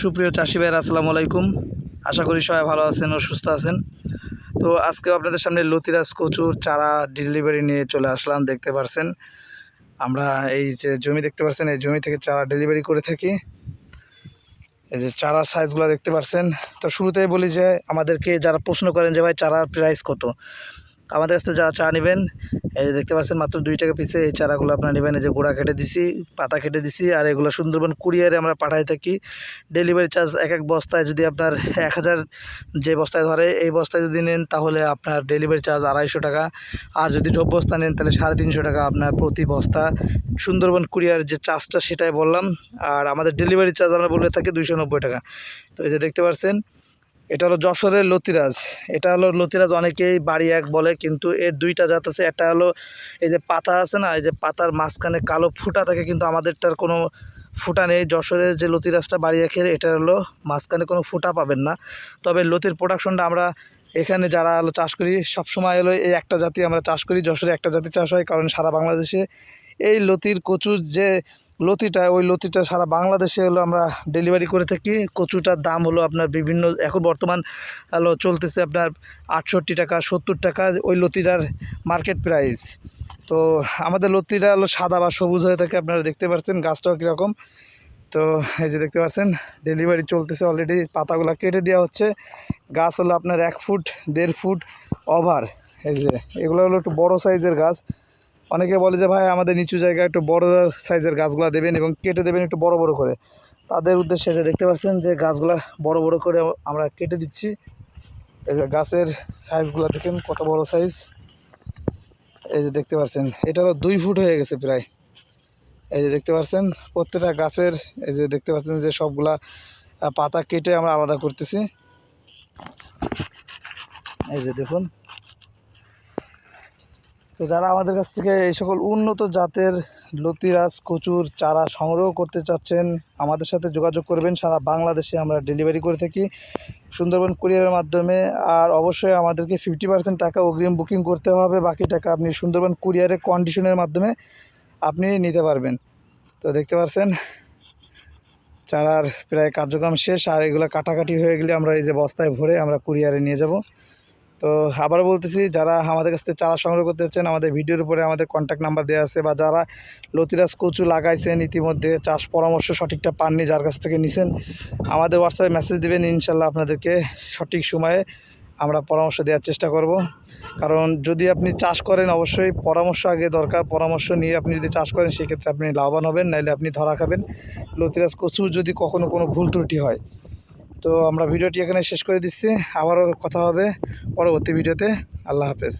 সুপ্রিয় চাষি ভাইয়ের, আসসালামু আলাইকুম। আশা করি সবাই ভালো আছেন ও সুস্থ আছেন। তো আজকে আপনাদের সামনে লতিরাজ কচুর চারা ডেলিভারি নিয়ে চলে আসলাম, দেখতে পারছেন। আমরা এই যে জমি দেখতে পারছেন, এই জমি থেকে চারা ডেলিভারি করে থাকি। এই যে চারার সাইজগুলো দেখতে পারছেন। তো শুরুতেই বলি যে, আমাদেরকে যারা প্রশ্ন করেন যে, ভাই, চারার প্রাইস কত? আমাদের কাছ থেকে যারা চা নেবেন, এই যে দেখতে পাচ্ছেন মাত্র দুই টাকা পিসে এই চারাগুলো আপনারা নেবেন, এই যে গোড়া কেটে দিছি, পাতা কেটে দিছি, আর এগুলো সুন্দরবন কুরিয়ারে আমরা পাঠাই থাকি। ডেলিভারি চার্জ এক এক বস্তায় যদি আপনার এক হাজার যে বস্তায় ধরে, এই বস্তায় যদি নেন তাহলে আপনার ডেলিভারি চার্জ আড়াইশো টাকা। আর যদি ডব বস্তা নেন তাহলে সাড়ে তিনশো টাকা আপনার প্রতি বস্তা। সুন্দরবন কুরিয়ার যে চার্জটা সেটাই বললাম, আর আমাদের ডেলিভারি চার্জ আমরা বলে থাকি দুইশো নব্বই টাকা। তো এই যে দেখতে পাচ্ছেন এটা হলো যশোরের লতিরাজ। এটা হলো লতিরাজ অনেকেই বাড়ি এক বলে, কিন্তু এর দুইটা জাত আছে। একটা হলো এই যে পাতা আছে না, এই যে পাতার মাঝখানে কালো ফুটা থাকে, কিন্তু আমাদেরটার কোনো ফুটা নেই। যশোরের যে লতিরাজটা বাড়ি একের, এটা হলো মাঝখানে কোনো ফুটা পাবেন না। তবে লতির প্রোডাকশনটা আমরা এখানে যারা হলো চাষ করি, সবসময় হলো এই একটা জাতি আমরা চাষ করি। যশোরে একটা জাতি চাষ হয়, কারণ সারা বাংলাদেশে এই লতির কচুর যে লতিটা, ওই লতিটা সারা বাংলাদেশে হলো আমরা ডেলিভারি করে থাকি। কচুটার দাম হলো আপনার বিভিন্ন, এখন বর্তমান হলো চলতেছে আপনার আটষট্টি টাকা, সত্তর টাকা, ওই লতিটার মার্কেট প্রাইস তো আমাদের লতিটা হলো সাদা বা সবুজ হয়ে থাকে, আপনারা দেখতে পাচ্ছেন গাছটাও কীরকম। তো এই যে দেখতে পাচ্ছেন ডেলিভারি চলতেছে অলরেডি পাতাগুলো কেটে দেওয়া হচ্ছে। গাছ হলো আপনার এক ফুট, দেড় ফুট ওভার এই যে, এগুলো হলো একটু বড় সাইজের গাছ। অনেকে বলে যে, ভাই, আমাদের নিচু জায়গায় একটু বড় সাইজের গাছগুলো দেবেন এবং কেটে দেবেন একটু বড় বড় করে। তাদের উদ্দেশ্যে যে দেখতে পাচ্ছেন যে, গাছগুলা বড় বড় করে আমরা কেটে দিচ্ছি। এই যে গাছের সাইজগুলো দেখেন কত বড় সাইজ। এই যে দেখতে পাচ্ছেন, এটা দুই ফুট হয়ে গেছে প্রায়। এই যে দেখতে পাচ্ছেন, প্রত্যেকটা গাছের এই যে দেখতে পাচ্ছেন যে সবগুলা পাতা কেটে আমরা আলাদা করতেছি। এই যে দেখুন তো যারা আমাদের কাছ থেকে এই সকল উন্নত জাতের লতিরাজ, কচুর চারা সংগ্রহ করতে চাচ্ছেন, আমাদের সাথে যোগাযোগ করবেন। সারা বাংলাদেশে আমরা ডেলিভারি করে থাকি সুন্দরবন কুরিয়ারের মাধ্যমে। আর অবশ্যই আমাদেরকে ফিফটি পার্সেন্ট টাকা অগ্রিম বুকিং করতে হবে। বাকি টাকা আপনি সুন্দরবন কুরিয়ারের কন্ডিশনের মাধ্যমে আপনি নিতে পারবেন। তো দেখতে পাচ্ছেন, চারার প্রায় কার্যক্রম শেষ। আর এগুলো কাটাকাটি হয়ে গেলে আমরা এই যে বস্তায় ভরে আমরা কুরিয়ারে নিয়ে যাব। তো আবার বলতেছি, যারা আমাদের কাছ থেকে চারা সংগ্রহ করতে চাচ্ছেন, আমাদের ভিডিওর উপরে আমাদের কন্ট্যাক্ট নাম্বার দেওয়া আছে বা যারা লতিরাজ কচু লাগাইছেন, ইতিমধ্যে চাষ পরামর্শ সঠিকটা পাননি, যার কাছ থেকে নিছেন, আমাদের হোয়াটসঅ্যাপে মেসেজ দেবেন, ইনশাল্লাহ আপনাদেরকে সঠিক সময়ে আমরা পরামর্শ দেওয়ার চেষ্টা করব। কারণ যদি আপনি চাষ করেন, অবশ্যই পরামর্শ আগে দরকার, পরামর্শ নিয়ে আপনি যদি চাষ করেন, সেক্ষেত্রে আপনি লাভবান হবেন নাহলে আপনি ধরা খাবেন। লতিরাজ কচু যদি কখনো কোনো ভুল ত্রুটি হয় তো আমরা ভিডিওটি এখানে শেষ করে দিচ্ছি। আবারও কথা হবে পরবর্তী ভিডিওতে। আল্লাহ হাফেজ।